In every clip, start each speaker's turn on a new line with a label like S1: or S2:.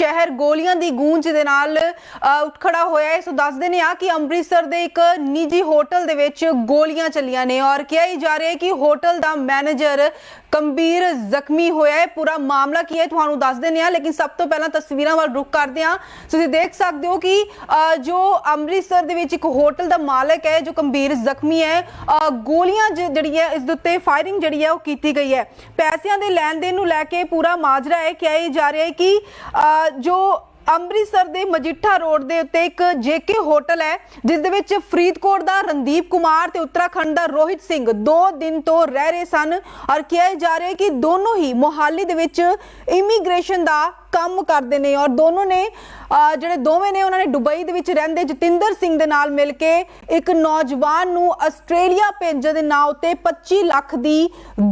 S1: ਸ਼ਹਿਰ ਗੋਲੀਆਂ ਦੀ ਗੂੰਜ ਦੇ ਨਾਲ ਅ, ਉੱਠ ਖੜਾ ਹੋਇਆ ਹੈ। ਸੋ ਦੱਸਦੇ ਨੇ ਆ ਕਿ ਅੰਮ੍ਰਿਤਸਰ ਦੇ ਇੱਕ ਨਿੱਜੀ ਹੋਟਲ ਦੇ ਵਿੱਚ ਗੋਲੀਆਂ ਚੱਲੀਆਂ ਨੇ ਔਰ ਕਿਹਾ ਹੀ ਜਾ ਰਿਹਾ ਹੈ ਕਿ ਹੋਟਲ ਦਾ ਮੈਨੇਜਰ ਗੰਭੀਰ ਜ਼ਖਮੀ ਹੋਇਆ ਹੈ। ਪੂਰਾ ਮਾਮਲਾ ਕੀ ਹੈ ਤੁਹਾਨੂੰ ਦੱਸ ਦਿੰਦੇ ਆ ਲੇਕਿਨ ਸਭ ਤੋਂ ਪਹਿਲਾਂ ਤਸਵੀਰਾਂ ਵੱਲ ਰੁਕ ਕਰਦੇ ਆ ਤੁਸੀਂ ਦੇਖ ਸਕਦੇ ਹੋ ਕਿ ਜੋ ਅੰਮ੍ਰਿਤਸਰ ਦੇ ਵਿੱਚ ਇੱਕ ਹੋਟਲ ਦਾ ਮਾਲਕ ਹੈ, ਜੋ ਗੰਭੀਰ ਜ਼ਖਮੀ ਹੈ ਗੋਲੀਆਂ ਜ- ਜਿਹੜੀ ਹੈ, ਇਸ ਦੇ ਉੱਤੇ ਫਾਇਰਿੰਗ ਜਿਹੜੀ ਹੈ, ਉਹ ਕੀਤੀ ਗਈ ਹੈ। ਪੈਸਿਆਂ ਦੇ ਲੈਣ ਦੇਣ ਨੂੰ ਲੈ ਕੇ ਪੂਰਾ ਮਾਜਰਾ ਹੈ। ਕਿਹਾ ਹੀ ਜਾ ਰਿਹਾ ਹੈ ਕਿ ਜੋ ਅੰਮ੍ਰਿਤਸਰ ਦੇ ਮਜੀਠਾ ਰੋਡ ਦੇ ਉੱਤੇ ਇੱਕ ਜੇਕੇ ਹੋਟਲ ਹੈ, ਜਿਸ ਦੇ ਵਿੱਚ ਫਰੀਦਕੋਟ ਦਾ ਰਣਦੀਪ ਕੁਮਾਰ ਤੇ ਉੱਤਰਾਖੰਡ ਦਾ ਰੋਹਿਤ ਸਿੰਘ ਦੋ ਦਿਨ ਤੋਂ ਰਹਿ ਰਹੇ ਸਨ। ਔਰ ਕਿਹਾ ਜਾ ਰਿਹਾ ਕਿ ਦੋਨੋਂ ਹੀ ਮੋਹਾਲੀ ਦੇ ਵਿੱਚ ਇਮੀਗ੍ਰੇਸ਼ਨ ਦਾ ਕੰਮ ਕਰਦੇ ਨੇ ਔਰ ਦੋਨੋਂ ਨੇ ਜਿਹੜੇ ਦੋਵੇਂ ਨੇ ਉਹਨਾਂ ਨੇ ਦੁਬਈ ਦੇ ਵਿੱਚ ਰਹਿੰਦੇ ਜਤਿੰਦਰ ਸਿੰਘ ਦੇ ਨਾਲ ਮਿਲ ਕੇ ਇੱਕ ਨੌਜਵਾਨ ਨੂੰ ਆਸਟ੍ਰੇਲੀਆ ਭੇਜਣ ਦੇ ਨਾਂ ਉੱਤੇ 25 ਲੱਖ ਦੀ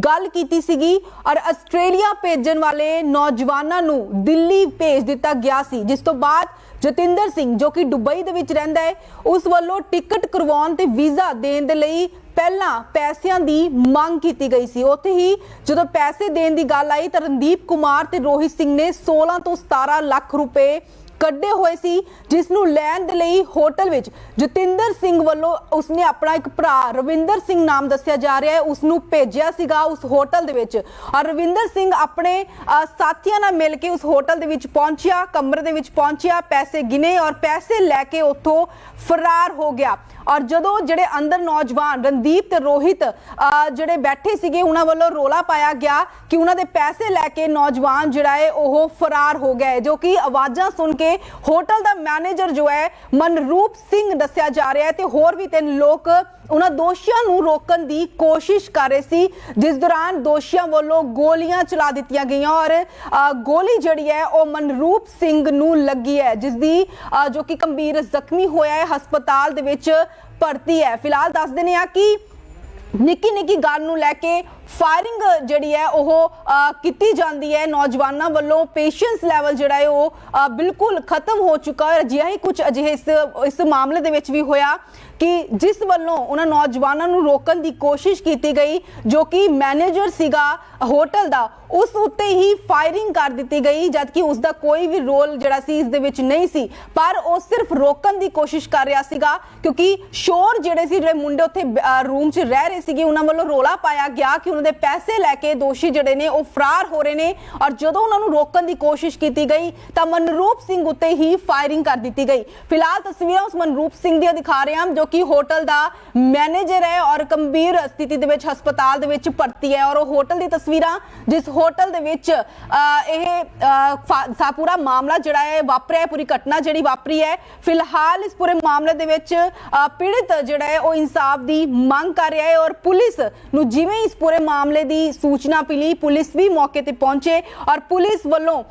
S1: ਗੱਲ ਕੀਤੀ ਸੀਗੀ ਔਰ ਆਸਟ੍ਰੇਲੀਆ ਭੇਜਣ ਵਾਲੇ ਨੌਜਵਾਨਾਂ ਨੂੰ ਦਿੱਲੀ ਭੇਜ ਦਿੱਤਾ ਗਿਆ ਸੀ, ਜਿਸ ਤੋਂ ਬਾਅਦ ਜਤਿੰਦਰ ਸਿੰਘ ਜੋ ਕਿ ਦੁਬਈ ਦੇ ਵਿੱਚ ਰਹਿੰਦਾ ਹੈ, ਉਸ ਵੱਲੋਂ ਟਿਕਟ ਕਰਵਾਉਣ ਤੇ ਵੀਜ਼ਾ ਦੇਣ ਦੇ ਲਈ ਪਹਿਲਾਂ ਪੈਸਿਆਂ ਦੀ ਮੰਗ ਕੀਤੀ ਗਈ ਸੀ। ਉੱਥੇ ਹੀ ਜਦੋਂ ਪੈਸੇ ਦੇਣ ਦੀ ਗੱਲ ਆਈ ਤਾਂ ਰਣਦੀਪ ਕੁਮਾਰ ਤੇ ਰੋਹਿਤ ਸਿੰਘ ਨੇ 16 ਤੋਂ 17 ਲੱਖ ਰੁਪਏ ਕੱਢੇ ਹੋਏ ਸੀ ਜਿਸ ਨੂੰ ਲੈਣ ਦੇ ਲਈ ਹੋਟਲ ਵਿੱਚ ਜਤਿੰਦਰ ਸਿੰਘ ਵੱਲੋਂ ਉਸਨੇ ਆਪਣਾ ਇੱਕ ਭਰਾ ਰਵਿੰਦਰ ਸਿੰਘ ਨਾਮ ਦੱਸਿਆ ਜਾ ਰਿਹਾ ਹੈ ਉਸ ਨੂੰ ਭੇਜਿਆ ਸੀਗਾ ਉਸ ਹੋਟਲ ਦੇ ਵਿੱਚ। ਔਰ ਰਵਿੰਦਰ ਸਿੰਘ ਆਪਣੇ ਸਾਥੀਆਂ ਨਾਲ ਮਿਲ ਕੇ ਉਸ ਹੋਟਲ ਦੇ ਵਿੱਚ ਪਹੁੰਚਿਆ, ਕਮਰੇ ਦੇ ਵਿੱਚ ਪਹੁੰਚਿਆ, ਪੈਸੇ ਗਿਨੇ ਔਰ ਪੈਸੇ ਲੈ ਕੇ ਉੱਥੋਂ ਫਰਾਰ ਹੋ ਗਿਆ। ਔਰ ਜਦੋਂ ਜਿਹੜੇ ਅੰਦਰ ਨੌਜਵਾਨ ਰਣਦੀਪ ਤੇ ਰੋਹਿਤ ਜਿਹੜੇ ਬੈਠੇ ਸੀਗੇ, ਉਹਨਾਂ ਵੱਲੋਂ ਰੋਲਾ ਪਾਇਆ ਗਿਆ ਕਿ ਉਹਨਾਂ ਦੇ ਪੈਸੇ ਲੈ ਕੇ ਨੌਜਵਾਨ ਜਿਹੜਾ ਹੈ, ਉਹ ਫਰਾਰ ਹੋ ਗਿਆ ਹੈ, ਜੋ ਕਿ ਆਵਾਜ਼ਾਂ ਸੁਣ ਕੇ ਹੋਟਲ ਦਾ ਮੈਨੇਜਰ ਜੋ ਹੈ, ਮਨਰੂਪ ਸਿੰਘ ਦੱਸਿਆ ਜਾ ਰਿਹਾ ਹੈ ਤੇ ਹੋਰ ਵੀ ਤਿੰਨ ਲੋਕ ਉਹਨਾਂ ਦੋਸ਼ੀਆਂ ਨੂੰ ਰੋਕਣ ਦੀ ਕੋਸ਼ਿਸ਼ ਕਰ ਰਹੇ ਸੀ, ਜਿਸ ਦੌਰਾਨ ਦੋਸ਼ੀਆਂ ਵੱਲੋਂ ਗੋਲੀਆਂ ਚਲਾ ਦਿੱਤੀਆਂ ਗਈਆਂ ਔਰ ਗੋਲੀ ਜਿਹੜੀ ਹੈ, ਉਹ ਮਨਰੂਪ ਸਿੰਘ ਨੂੰ ਲੱਗੀ ਹੈ ਜਿਸ ਦੀ ਜੋ ਕਿ ਗੰਭੀਰ ਜ਼ਖਮੀ ਹੋਇਆ ਹੈ, ਹਸਪਤਾਲ ਦੇ ਵਿੱਚ ਭਰਤੀ ਹੈ। ਫਿਲਹਾਲ ਦੱਸ ਦਿੰਦੇ ਆ ਕਿ ਨਿੱਕੀ ਨਿੱਕੀ ਗੱਲ ਨੂੰ ਲੈ ਕੇ ਫਾਇਰਿੰਗ ਜਿਹੜੀ ਹੈ ਉਹ ਕੀਤੀ ਜਾਂਦੀ ਹੈ। ਨੌਜਵਾਨਾਂ ਵੱਲੋਂ ਪੇਸ਼ੈਂਸ ਲੈਵਲ ਜਿਹੜਾ ਹੈ ਉਹ ਬਿਲਕੁਲ ਖਤਮ ਹੋ ਚੁੱਕਾ ਹੈ। ਅਜਿਹਾ ਹੀ ਕੁਝ ਅਜਿਹੇ ਇਸ ਇਸ ਮਾਮਲੇ ਦੇ ਵਿੱਚ ਵੀ ਹੋਇਆ ਕਿ ਜਿਸ ਵੱਲੋਂ ਉਹਨਾਂ ਨੌਜਵਾਨਾਂ ਨੂੰ ਰੋਕਣ ਦੀ ਕੋਸ਼ਿਸ਼ ਕੀਤੀ ਗਈ, ਜੋ ਕਿ ਮੈਨੇਜਰ ਸੀਗਾ ਹੋਟਲ ਦਾ, ਉਸ ਉੱਤੇ ਹੀ ਫਾਇਰਿੰਗ ਕਰ ਦਿੱਤੀ ਗਈ, ਜਦਕਿ ਉਸ ਦਾ ਕੋਈ ਵੀ ਰੋਲ ਜਿਹੜਾ ਸੀ, ਇਸ ਦੇ ਵਿੱਚ ਨਹੀਂ ਸੀ। ਪਰ ਉਹ ਸਿਰਫ ਰੋਕਣ ਦੀ ਕੋਸ਼ਿਸ਼ ਕਰ ਰਿਹਾ ਸੀਗਾ, ਕਿਉਂਕਿ ਸ਼ੋਰ ਜਿਹੜੇ ਸੀ, ਜਿਹੜੇ ਮੁੰਡੇ ਉੱਥੇ ਰੂਮ 'ਚ ਰਹਿ ਰਹੇ ਸੀਗੇ, ਉਹਨਾਂ ਵੱਲੋਂ ਰੋਲਾ ਪਾਇਆ ਗਿਆ ਕਿ ਉਹਨਾਂ ਦੇ ਪੈਸੇ ਲੈ ਕੇ ਦੋਸ਼ੀ ਜਿਹੜੇ ਨੇ ਉਹ ਫਰਾਰ ਹੋ ਰਹੇ ਨੇ। ਔਰ ਜਦੋਂ ਉਹਨਾਂ ਨੂੰ ਰੋਕਣ ਦੀ ਕੋਸ਼ਿਸ਼ ਕੀਤੀ ਗਈ ਤਾਂ ਮਨਰੂਪ ਸਿੰਘ ਉੱਤੇ ਹੀ ਫਾਇਰਿੰਗ ਕਰ ਦਿੱਤੀ ਗਈ। ਫਿਲਹਾਲ ਤਸਵੀਰਾਂ ਉਸ ਮਨਰੂਪ ਸਿੰਘ ਦੀਆਂ ਦਿਖਾ ਰਹੇ ਹਾਂ ਜੋ ਕਿ ਹੋਟਲ ਦਾ ਮੈਨੇਜਰ ਹੈ ਔਰ ਗੰਭੀਰ ਸਥਿਤੀ ਦੇ ਵਿੱਚ ਹਸਪਤਾਲ ਦੇ ਵਿੱਚ ਭਰਤੀ ਹੈ। ਔਰ ਉਹ ਹੋਟਲ ਦੀ ਤਸਵੀਰਾਂ ਜਿਸ ਹੋਟਲ ਦੇ ਵਿੱਚ ਅਹ, ਇਹ ਸਾ ਪੂਰਾ ਮਾਮਲਾ ਜਿਹੜਾ ਹੈ ਵਾਪਰਿਆ ਪੂਰੀ ਘਟਨਾ ਜਿਹੜੀ ਵਾਪਰੀ ਹੈ। ਫਿਲਹਾਲ ਇਸ ਪੂਰੇ ਮਾਮਲੇ ਦੇ ਵਿੱਚ ਅਹ, ਪੀੜਤ ਜਿਹੜਾ ਹੈ ਉਹ ਇਨਸਾਫ ਦੀ ਮੰਗ ਕਰ ਰਿਹਾ ਹੈ ਔਰ ਪੁਲਿਸ ਨੂੰ ਜਿਵੇਂ ਇਸ ਪੂਰੇ ਮਾਮਲੇ ਦੀ ਸੂਚਨਾ ਮਿਲੀ ਪੁਲਿਸ ਵੀ ਮੌਕੇ ਤੇ ਪਹੁੰਚੇ ਔਰ ਪੁਲਿਸ ਵੱਲੋਂ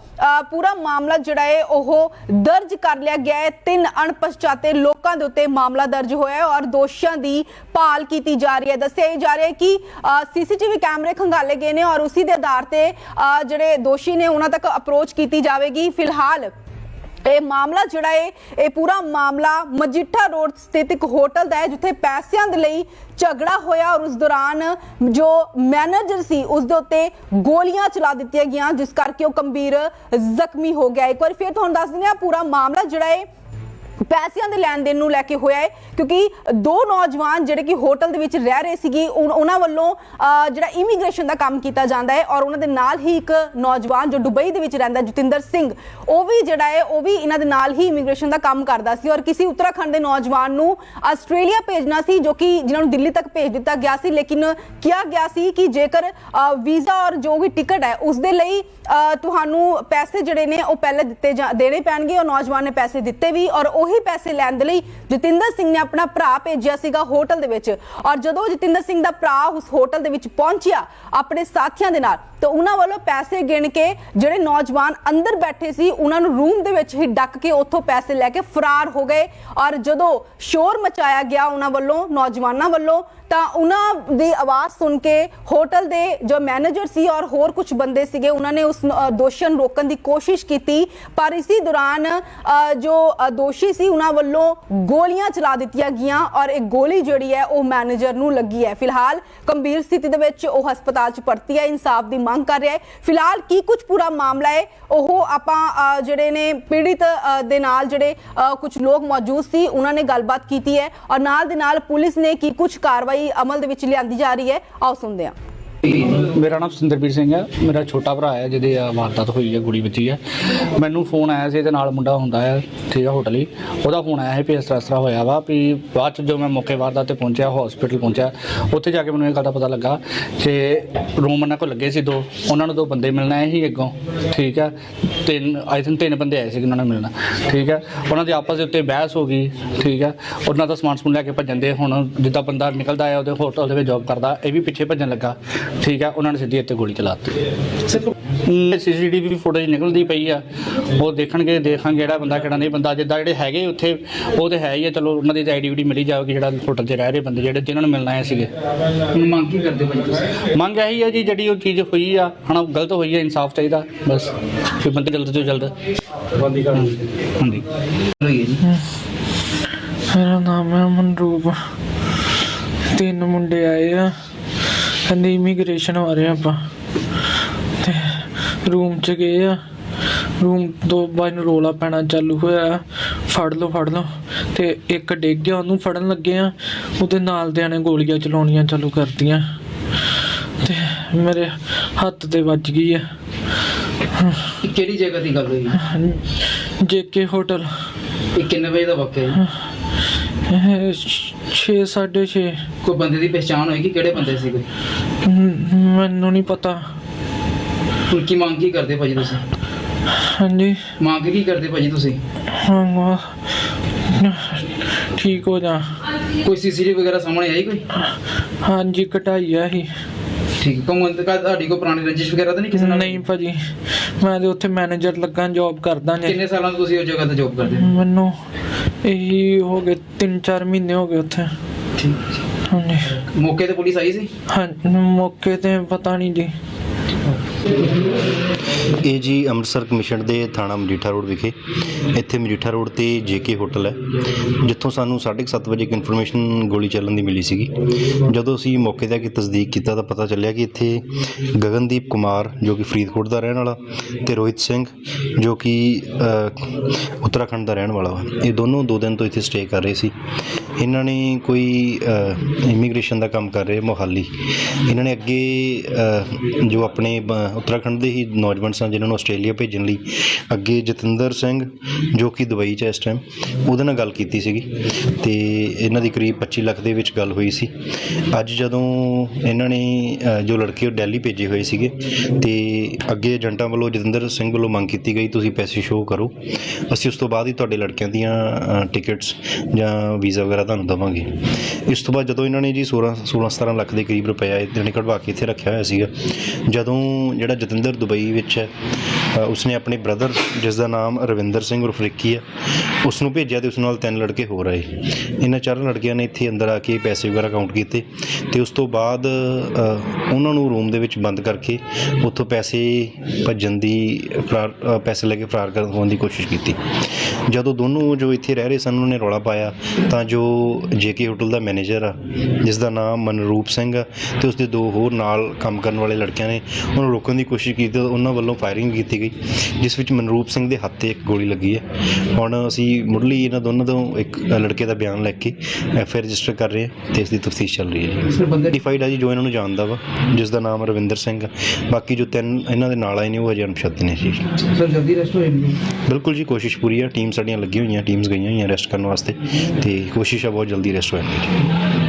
S1: ਪੂਰਾ ਮਾਮਲਾ ਜਿਹੜਾ ਹੈ ਉਹ ਦਰਜ ਕਰ ਲਿਆ ਗਿਆ ਹੈ ਤਿੰਨ ਅਣਪਛਾਤੇ ਲੋਕਾਂ ਦੇ ਉੱਤੇ ਮਾਮਲਾ ਦਰਜ ਹੋਇਆ ਹੈ ਔਰ ਦੋਸ਼ੀਆਂ ਦੀ ਭਾਲ ਕੀਤੀ ਜਾ ਰਹੀ ਹੈ ਦੱਸਿਆ ਜਾ ਰਿਹਾ ਹੈ ਕਿ ਸੀਸੀਟੀਵੀ ਕੈਮਰੇ ਖੰਗਾਲੇ ਗਏ ਨੇ ਔਰ ਉਸੇ ਦੇ ਆਧਾਰ ਤੇ ਅਹ, ਜਿਹੜੇ ਦੋਸ਼ੀ ਨੇ ਉਹਨਾਂ ਤੱਕ ਅਪਰੋਚ ਕੀਤੀ ਜਾਵੇਗੀ ਫਿਲਹਾਲ ਇਹ ਮਾਮਲਾ ਜਿਹੜਾ ਹੈ ਇਹ ਪੂਰਾ ਮਾਮਲਾ ਮਜੀਠਾ ਰੋਡ ਸਥਿਤ ਇੱਕ ਹੋਟਲ ਦਾ ਹੈ, ਜਿੱਥੇ ਪੈਸਿਆਂ ਦੇ ਲਈ ਝਗੜਾ ਹੋਇਆ ਔਰ ਉਸ ਦੌਰਾਨ ਜੋ ਮੈਨੇਜਰ ਸੀ, ਉਸ ਦੇ ਉੱਤੇ ਗੋਲੀਆਂ ਚਲਾ ਦਿੱਤੀਆਂ ਗਈਆਂ, ਜਿਸ ਕਰਕੇ ਉਹ ਗੰਭੀਰ ਜ਼ਖਮੀ ਹੋ ਗਿਆ। ਇੱਕ ਵਾਰ ਫਿਰ ਤੁਹਾਨੂੰ ਦੱਸ ਦਿੰਦੇ ਆ ਪੂਰਾ ਮਾਮਲਾ ਜਿਹੜਾ ਹੈ ਪੈਸਿਆਂ ਦੇ ਲੈਣ ਦੇਣ ਨੂੰ ਲੈ ਕੇ ਹੋਇਆ ਹੈ ਕਿਉਂਕਿ ਦੋ ਨੌਜਵਾਨ ਜਿਹੜੇ ਕਿ ਹੋਟਲ ਦੇ ਵਿੱਚ ਰਹਿ ਰਹੇ ਸੀਗੇ ਉਨ- ਉਹਨਾਂ ਵੱਲੋਂ ਅਹ, ਜਿਹੜਾ ਇਮੀਗ੍ਰੇਸ਼ਨ ਦਾ ਕੰਮ ਕੀਤਾ ਜਾਂਦਾ ਹੈ ਔਰ ਉਹਨਾਂ ਦੇ ਨਾਲ ਹੀ ਇੱਕ ਨੌਜਵਾਨ ਜੋ ਦੁਬਈ ਦੇ ਵਿੱਚ ਰਹਿੰਦਾ ਜਤਿੰਦਰ ਸਿੰਘ ਉਹ ਵੀ ਜਿਹੜਾ ਹੈ ਉਹ ਵੀ ਇਹਨਾਂ ਦੇ ਨਾਲ ਹੀ ਇਮੀਗ੍ਰੇਸ਼ਨ ਦਾ ਕੰਮ ਕਰਦਾ ਸੀ ਔਰ ਕਿਸੇ ਉੱਤਰਾਖੰਡ ਦੇ ਨੌਜਵਾਨ ਨੂੰ ਆਸਟ੍ਰੇਲੀਆ ਭੇਜਣਾ ਸੀ ਜੋ ਕਿ ਜਿਨ੍ਹਾਂ ਨੂੰ ਦਿੱਲੀ ਤੱਕ ਭੇਜ ਦਿੱਤਾ ਗਿਆ ਸੀ ਲੇਕਿਨ ਕਿਹਾ ਗਿਆ ਸੀ ਕਿ ਜੇਕਰ ਅਹ, ਵੀਜ਼ਾ ਔਰ ਜੋ ਵੀ ਟਿਕਟ ਹੈ ਉਸ ਦੇ ਲਈ ਅਹ, ਤੁਹਾਨੂੰ ਪੈਸੇ ਜਿਹੜੇ ਨੇ ਉਹ ਪਹਿਲੇ ਦਿੱਤੇ ਜਾ- ਦੇਣੇ ਪੈਣਗੇ ਔਰ ਨੌਜਵਾਨ ਨੇ ਪੈਸੇ ਦਿੱਤੇ ਵੀ ਔਰ ਉਹੀ ਪੈਸੇ ਲੈਣ ਦੇ ਲਈ ਜਤਿੰਦਰ ਸਿੰਘ ਨੇ ਆਪਣਾ ਭਰਾ ਭੇਜਿਆ ਸੀਗਾ ਹੋਟਲ ਦੇ ਵਿੱਚ। ਔਰ ਜਦੋਂ ਜਤਿੰਦਰ ਸਿੰਘ ਦਾ ਭਰਾ ਉਸ ਹੋਟਲ ਦੇ ਵਿੱਚ ਪਹੁੰਚਿਆ ਆਪਣੇ ਸਾਥੀਆਂ ਦੇ ਨਾਲ, ਤਾਂ ਉਹਨਾਂ ਵੱਲੋਂ ਪੈਸੇ ਗਿਣ ਕੇ ਜਿਹੜੇ ਨੌਜਵਾਨ ਅੰਦਰ ਬੈਠੇ ਸੀ, ਉਹਨਾਂ ਨੂੰ ਰੂਮ ਦੇ ਵਿੱਚ ਹੀ ਡੱਕ ਕੇ ਉੱਥੋਂ ਪੈਸੇ ਲੈ ਕੇ ਫਰਾਰ ਹੋ ਗਏ। ਔਰ ਜਦੋਂ ਸ਼ੋਰ ਮਚਾਇਆ ਗਿਆ ਉਹਨਾਂ ਵੱਲੋਂ, ਨੌਜਵਾਨਾਂ ਵੱਲੋਂ ਤਾਂ ਉਹਨਾਂ ਦੀ ਆਵਾਜ਼ ਸੁਣ ਕੇ ਹੋਟਲ ਦੇ ਜੋ ਮੈਨੇਜਰ ਸੀ ਔਰ ਹੋਰ ਕੁਝ ਬੰਦੇ ਸੀਗੇ, ਉਹਨਾਂ ਨੇ ਉਸ ਨ- ਦੋਸ਼ੀਆਂ ਨੂੰ ਰੋਕਣ ਦੀ ਕੋਸ਼ਿਸ਼ ਕੀਤੀ। ਪਰ ਇਸੇ ਦੌਰਾਨ ਜੋ ਦੋਸ਼ੀ ਸੀ, ਉਹਨਾਂ ਵੱਲੋਂ ਗੋਲੀਆਂ ਚਲਾ ਦਿੱਤੀਆਂ ਗਈਆਂ ਔਰ ਇਹ ਗੋਲੀ ਜਿਹੜੀ ਹੈ, ਉਹ ਮੈਨੇਜਰ ਨੂੰ ਲੱਗੀ ਹੈ। ਫਿਲਹਾਲ ਗੰਭੀਰ ਸਥਿਤੀ ਦੇ ਵਿੱਚ ਉਹ ਹਸਪਤਾਲ 'ਚ ਭਰਤੀ ਹੈ, ਇਨਸਾਫ ਦੀ ਮੰਗ ਕਰ ਰਿਹਾ ਹੈ। ਫਿਲਹਾਲ ਕੀ ਕੁਝ ਪੂਰਾ ਮਾਮਲਾ ਹੈ, ਉਹ ਆਪਾਂ ਜਿਹੜੇ ਨੇ ਪੀੜਿਤ ਦੇ ਨਾਲ ਜਿਹੜੇ ਕੁਝ ਲੋਕ ਮੌਜੂਦ ਸੀ, ਉਹਨਾਂ ਨੇ ਗੱਲਬਾਤ ਕੀਤੀ ਹੈ ਔਰ ਨਾਲ ਦੇ ਨਾਲ ਪੁਲਿਸ ਨੇ ਕੀ ਕੁਝ ਕਾਰਵਾਈ ਅਮਲ ਦੇ ਵਿੱਚ ਲਿਆਂਦੀ ਜਾ ਰਹੀ ਹੈ। ਆਓ ਸੁਣਦੇ ਹਾਂ।
S2: ਮੇਰਾ ਨਾਮ ਸਿੰਦਰਪੀਰ ਸਿੰਘ ਹੈ। ਮੇਰਾ ਛੋਟਾ ਭਰਾ ਹੈ, ਜਿਹਦੇ ਆ ਵਾਰਦਾਤ ਹੋਈ ਹੈ ਕੁੜੀ ਬੱਚੀ ਹੈ। ਮੈਨੂੰ ਫੋਨ ਆਇਆ ਸੀ, ਇਹਦੇ ਨਾਲ ਮੁੰਡਾ ਹੁੰਦਾ ਹੈ, ਠੀਕ ਹੈ ਹੋਟਲ ਹੀ। ਉਹਦਾ ਫੋਨ ਆਇਆ ਸੀ ਵੀ ਇਸ ਤਰ੍ਹਾਂ ਇਸ ਤਰ੍ਹਾਂ ਹੋਇਆ ਵਾ ਵੀ ਬਾਅਦ ਚ ਜੋ ਮੈਂ ਮੌਕੇ ਵਾਰਦਾਤ ਤੇ ਪਹੁੰਚਿਆ ਹਸਪੀਟਲ ਪਹੁੰਚਿਆ, ਉੱਥੇ ਜਾ ਕੇ ਮੈਨੂੰ ਇਹ ਗੱਲ ਦਾ ਪਤਾ ਲੱਗਾ ਕਿ ਰੂਮ ਉਹਨਾਂ ਕੋਲ ਲੱਗੇ ਸੀ ਦੋ। ਉਹਨਾਂ ਨੂੰ ਦੋ ਬੰਦੇ ਮਿਲਣ ਆਏ ਸੀ ਅੱਗੋਂ, ਠੀਕ ਹੈ। ਤਿੰਨ ਆਈ ਥਿੰਕ ਤਿੰਨ ਬੰਦੇ ਆਏ ਸੀ ਉਹਨਾਂ ਨੇ ਮਿਲਣਾ, ਠੀਕ ਹੈ। ਉਹਨਾਂ ਦੇ ਆਪਸ ਦੇ ਉੱਤੇ ਬਹਿਸ ਹੋ ਗਈ, ਠੀਕ ਹੈ। ਉਹਨਾਂ ਦਾ ਸਮਾਨ ਸਮੂਨ ਲੈ ਕੇ ਭੱਜਣ ਦੇ, ਹੁਣ ਜਿੱਦਾਂ ਬੰਦਾ ਨਿਕਲਦਾ ਆ, ਉਹਦੇ ਹੋਟਲ ਦੇ ਵਿੱਚ ਜੌਬ ਕਰਦਾ, ਇਹ ਵੀ ਪਿੱਛੇ ਭੱਜਣ ਲੱਗਾ। ਠੀਕ ਹੈ ਉਹਨਾਂ ਨੇ ਸਿੱਧੀ ਇੱਥੇ ਗੋਲੀ ਚਲਾਤੀ। ਸੀਸੀਟੀਵੀ ਫੁਟੇਜ ਨਿਕਲਦੀ ਪਈ ਆ। ਉਹ ਦੇਖਣਗੇ ਦੇਖਾਂਗੇ ਕਿਹੜਾ ਬੰਦਾ ਕਿਹੜਾ ਨਹੀਂ ਬੰਦਾ ਜਿੱਦਾਂ ਜਿਹੜੇ ਹੈਗੇ ਉੱਥੇ ਉਹ ਤੇ ਹੈ ਹੀ ਆ। ਚਲੋ ਉਹਨਾਂ ਦੀ ਆਈਡੀ ਵੀਡੀ ਮਿਲੀ ਜਾਊਗੀ ਜਿਹੜਾ ਹੋਟਲ 'ਚ ਰਹਿ ਰਹੇ ਬੰਦੇ ਜਿਹੜੇ ਜਿਨ੍ਹਾਂ ਨੂੰ ਮਿਲਣਾ ਆਏ ਸੀਗੇ।
S3: ਮੰਗ ਕੀ ਕਰਦੇ ਭਾਈ ਤੁਸੀਂ?
S2: ਮੰਗ ਇਹੀ ਹੈ ਜੀ ਜਿਹੜੀ ਉਹ ਚੀਜ਼ ਹੋਈ ਆ ਹਣਾ ਗਲਤ ਹੋਈ ਹੈ ਇਨਸਾਫ ਚਾਹੀਦਾ ਬਸ। ਕਿ ਬੰਦੇ ਜਲਦ ਤੋਂ ਜਲਦ। ਬੰਦੀ ਕਰਨ ਹਾਂਜੀ
S3: ਹੋਈ ਹੈ ਜੀ
S4: ਮੇਰਾ ਨਾਮ ਹੈ ਮਨਰੂਪ। ਤਿੰਨ ਮੁੰਡੇ ਆਏ ਆ। ਕਹਿੰਦੇ ਇਮੀਗ੍ਰੇਸ਼ਨ ਰਹੇ ਆਪਾਂ। ਤੇ ਰੂਮ ਚ ਗਏ ਆ। ਰੂਮ ਤੋਂ ਬਾਅਦ ਨੂੰ ਰੋਲਾ ਪੈਣਾ ਚਾਲੂ ਹੋਇਆ। ਫੜ ਲਓ ਫੜ ਲਓ। ਤੇ ਇੱਕ ਡਿੱਗ ਗਿਆ ਉਹਨੂੰ ਫੜਨ ਲੱਗੇ ਆ। ਉਹਦੇ ਨਾਲ ਦਿਆਂ ਨੇ ਗੋਲੀਆਂ ਚਲਾਉਣੀਆਂ ਚਾਲੂ ਕਰਤੀਆਂ। ਤੇ ਮੇਰੇ ਹੱਥ ਤੇ ਵੱਜ ਗਈ ਆ।
S3: ਇਹ ਕਿਹੜੀ ਜਗ੍ਹਾ ਦੀ ਗੱਲ ਹੋਈ?
S4: JK hotel.
S3: ਇਹ ਕਿੰਨੇ ਵਜੇ ਦਾ ਵਾਕਿਆ ਹੈ
S4: 6 6:30
S3: ਕੋਈ ਬੰਦੇ ਦੀ ਪਛਾਣ ਹੋਈ ਕਿ ਕਿਹੜੇ ਬੰਦੇ ਸੀ ਕੋਈ
S4: ਮੈਨੂੰ ਨਹੀਂ ਪਤਾ।
S3: ਹੁਣ ਕੀ ਮੰਗ ਕੀ ਕਰਦੇ ਭਾਜੀ ਤੁਸੀਂ?
S4: ਹਾਂਜੀ।
S3: ਮੰਗ ਕੀ ਕਰਦੇ ਭਾਜੀ ਤੁਸੀਂ?
S4: ਹਾਂ ਠੀਕ ਹੋ ਜਾ।
S3: ਕੋਈ ਸੀਸੀਟੀਵੀ ਵਗੈਰਾ ਸਾਹਮਣੇ ਆਈ ਕੋਈ?
S4: ਹਾਂਜੀ ਕਟਾਈ ਆ ਹੀ
S3: ਠੀਕ ਤੇ ਤੁਹਾਡੀ ਕੋਈ ਪੁਰਾਣੀ ਰੰਜਿਸ਼ ਵਗੈਰਾ ਤਾਂ ਨਹੀਂ ਕਿਸੇ ਨਾਲ?
S4: ਨਹੀਂ ਭਾਜੀ ਮੈਂ ਤੇ ਉੱਥੇ ਮੈਨੇਜਰ ਲੱਗਾ ਜੌਬ ਕਰਦਾ ਜੀ
S3: ਕਿੰਨੇ ਸਾਲਾਂ ਤੋਂ ਤੁਸੀਂ ਉਸ ਜਗ੍ਹਾ ਤੇ ਜੌਬ ਕਰਦੇ ਹੋ?
S4: ਮੈਨੂੰ ਇਹੀ ਹੋ ਗਏ 3-4 ਮਹੀਨੇ ਹੋ ਗਏ ਉੱਥੇ।
S3: ਠੀਕ।
S4: ਹਾਂਜੀ।
S3: ਮੌਕੇ ਤੇ ਪੁਲਿਸ ਆਈ ਸੀ?
S4: ਹਾਂ ਮੌਕੇ ਤੇ ਪਤਾ ਨਹੀਂ ਜੀ।
S5: ਇਹ ਜੀ ਅੰਮ੍ਰਿਤਸਰ ਕਮਿਸ਼ਨ ਦੇ ਥਾਣਾ ਮਜੀਠਾ ਰੋਡ ਵਿਖੇ। ਇੱਥੇ ਮਜੀਠਾ ਰੋਡ ਤੇ ਜੇਕੇ ਹੋਟਲ ਹੈ, ਜਿੱਥੋਂ ਸਾਨੂੰ 7:30 ਵਜੇ ਇੱਕ ਇਨਫੋਰਮੇਸ਼ਨ ਗੋਲੀ ਚੱਲਣ ਦੀ ਮਿਲੀ ਸੀਗੀ। ਜਦੋਂ ਅਸੀਂ ਮੌਕੇ ਤੇ ਆ ਕੇ ਤਸਦੀਕ ਕੀਤਾ ਤਾਂ ਪਤਾ ਚੱਲਿਆ ਕਿ ਇੱਥੇ ਗਗਨਦੀਪ ਕੁਮਾਰ, ਜੋ ਕਿ ਫਰੀਦਕੋਟ ਦਾ ਰਹਿਣ ਵਾਲਾ ਤੇ ਰੋਹਿਤ ਸਿੰਘ, ਜੋ ਕਿ ਉੱਤਰਾਖੰਡ ਦਾ ਰਹਿਣ ਵਾਲਾ ਵਾ, ਇਹ ਦੋਨੋਂ ਦੋ ਦਿਨ ਤੋਂ ਇੱਥੇ ਸਟੇ ਕਰ ਰਹੇ ਸੀ। ਇਹਨਾਂ ਨੇ ਕੋਈ ਇਮੀਗ੍ਰੇਸ਼ਨ ਦਾ ਕੰਮ ਕਰ ਰਹੇ ਮੋਹਾਲੀ। ਇਹਨਾਂ ਨੇ ਅੱਗੇ ਜੋ ਆਪਣੇ ਉੱਤਰਾਖੰਡ ਦੇ ਹੀ ਨੌਜਵਾਨ ਸਨ ਜਿਨ੍ਹਾਂ ਨੂੰ ਆਸਟ੍ਰੇਲੀਆ ਭੇਜਣ ਲਈ ਅੱਗੇ ਜਤਿੰਦਰ ਸਿੰਘ, ਜੋ ਕਿ ਦੁਬਈ 'ਚ ਇਸ ਟਾਈਮ ਉਹਦੇ ਨਾਲ ਗੱਲ ਕੀਤੀ ਸੀਗੀ ਤੇ ਇਹਨਾਂ ਦੀ ਕਰੀਬ 25 ਲੱਖ ਦੇ ਵਿੱਚ ਗੱਲ ਹੋਈ ਸੀ। ਅੱਜ ਜਦੋਂ ਇਹਨਾਂ ਨੇ ਜੋ ਲੜਕੇ ਉਹ ਦਿੱਲੀ ਭੇਜੇ ਹੋਏ ਸੀਗੇ ਤੇ ਅੱਗੇ ਏਜੰਟਾਂ ਵੱਲੋਂ ਜਤਿੰਦਰ ਸਿੰਘ ਵੱਲੋਂ ਮੰਗ ਕੀਤੀ ਗਈ, ਤੁਸੀਂ ਪੈਸੇ ਸ਼ੋਅ ਕਰੋ, ਅਸੀਂ ਉਸ ਤੋਂ ਬਾਅਦ ਹੀ ਤੁਹਾਡੇ ਲੜਕਿਆਂ ਦੀਆਂ ਟਿਕਟਸ ਜਾਂ ਵੀਜ਼ਾ ਵਗੈਰਾ ਤੁਹਾਨੂੰ ਦੇਵਾਂਗੇ। ਇਸ ਤੋਂ ਬਾਅਦ ਜਦੋਂ ਇਹਨਾਂ ਨੇ ਜੀ 16 16 17 ਲੱਖ ਦੇ ਕਰੀਬ ਰੁਪਏ ਇਹਨਾਂ ਨੇ ਕਢਵਾ ਕੇ ਇੱਥੇ ਰੱਖਿਆ ਹੋਇਆ ਸੀਗਾ, ਜਦੋਂ ਜਿਹੜਾ ਜਤਿੰਦਰ ਦੁਬਈ ਵਿੱਚ ਹੈ। ਉਸਨੇ ਆਪਣੇ ਬ੍ਰਦਰ ਜਿਸ ਦਾ ਨਾਮ ਰਵਿੰਦਰ ਸਿੰਘ ਉਰਫ ਰਿੱਕੀ ਹੈ ਉਸ ਨੂੰ ਭੇਜਿਆ ਤੇ ਉਸ ਨਾਲ ਤਿੰਨ ਲੜਕੇ ਹੋਰ ਆਏ। ਇਹਨਾਂ ਚਾਰ ਲੜਕਿਆਂ ਨੇ ਇੱਥੇ ਅੰਦਰ ਆ ਕੇ ਪੈਸੇ ਵਗੈਰਾ ਕਾਊਂਟ ਕੀਤੇ ਤੇ ਉਸ ਤੋਂ ਬਾਅਦ ਉਹਨਾਂ ਨੂੰ ਰੂਮ ਦੇ ਵਿੱਚ ਬੰਦ ਕਰਕੇ ਉੱਥੋਂ ਪੈਸੇ ਭੱਜਣ ਦੀ ਫਰਾਰ ਪੈਸੇ ਲੈ ਕੇ ਫਰਾਰ ਕਰਨ ਹੋਣ ਦੀ ਕੋਸ਼ਿਸ਼ ਕੀਤੀ। ਜਦੋਂ ਦੋਨੋਂ ਜੋ ਇੱਥੇ ਰਹਿ ਰਹੇ ਸਨ, ਉਹਨਾਂ ਨੇ ਰੌਲਾ ਪਾਇਆ, ਤਾਂ ਜੋ ਜੇਕੇ ਹੋਟਲ ਦਾ ਮੈਨੇਜਰ ਆ, ਜਿਸ ਦਾ ਨਾਮ ਮਨਰੂਪ ਸਿੰਘ ਆ, ਤੇ ਉਸਦੇ ਦੋ ਹੋਰ ਨਾਲ ਕੰਮ ਕਰਨ ਵਾਲੇ ਲੜਕਿਆਂ ਨੇ, ਉਹਨੂੰ ਰੋਕਣ ਦੀ ਕੋਸ਼ਿਸ਼ ਕੀਤੀ, ਤਾਂ ਉਹਨਾਂ ਵੱਲੋਂ ਫਾਇਰਿੰਗ ਕੀਤੀ ਗਈ ਜਿਸ ਵਿੱਚ ਮਨਰੂਪ ਸਿੰਘ ਦੇ ਹੱਥ ਤੇ ਇੱਕ ਗੋਲੀ ਲੱਗੀ ਹੈ। ਹੁਣ ਅਸੀਂ ਮੁੱਢਲੀ ਇਹਨਾਂ ਦੋਨਾਂ ਤੋਂ ਇੱਕ ਲੜਕੇ ਦਾ ਬਿਆਨ ਲੈ ਕੇ ਐਫ ਆਈ ਰਜਿਸਟਰ ਕਰ ਰਹੇ ਹਾਂ ਤੇ ਇਸ ਦੀ ਤਫਤੀਸ਼ ਚੱਲ ਰਹੀ ਹੈ ਜੀ। ਆ ਜੀ ਜੋ ਇਹਨਾਂ ਨੂੰ ਜਾਣਦਾ ਵਾ ਜਿਸ ਦਾ ਨਾਮ ਰਵਿੰਦਰ ਸਿੰਘ ਆ। ਬਾਕੀ ਜੋ ਤਿੰਨ ਇਹਨਾਂ ਦੇ ਨਾਲ ਆਏ ਨੇ ਉਹ ਅਜੇ ਅਣਪਛਾਤੇ ਨੇ ਜੀ।
S3: ਸਰ ਜਲਦੀ ਰੈਸਟ ਹੋ ਜਾਣਗੇ।
S5: ਬਿਲਕੁਲ ਜੀ ਕੋਸ਼ਿਸ਼ ਪੂਰੀ ਆ। ਟੀਮ ਸਾਡੀਆਂ ਲੱਗੀਆਂ ਹੋਈਆਂ ਟੀਮਸ ਗਈਆਂ ਹੋਈਆਂ ਰੈਸਟ ਕਰਨ ਵਾਸਤੇ। ਤੇ ਕੋਸ਼ਿਸ਼ ਆ ਬਹੁਤ ਜਲਦੀ ਰੈਸਟ ਹੋ ਜਾਣਗੇ ਜੀ।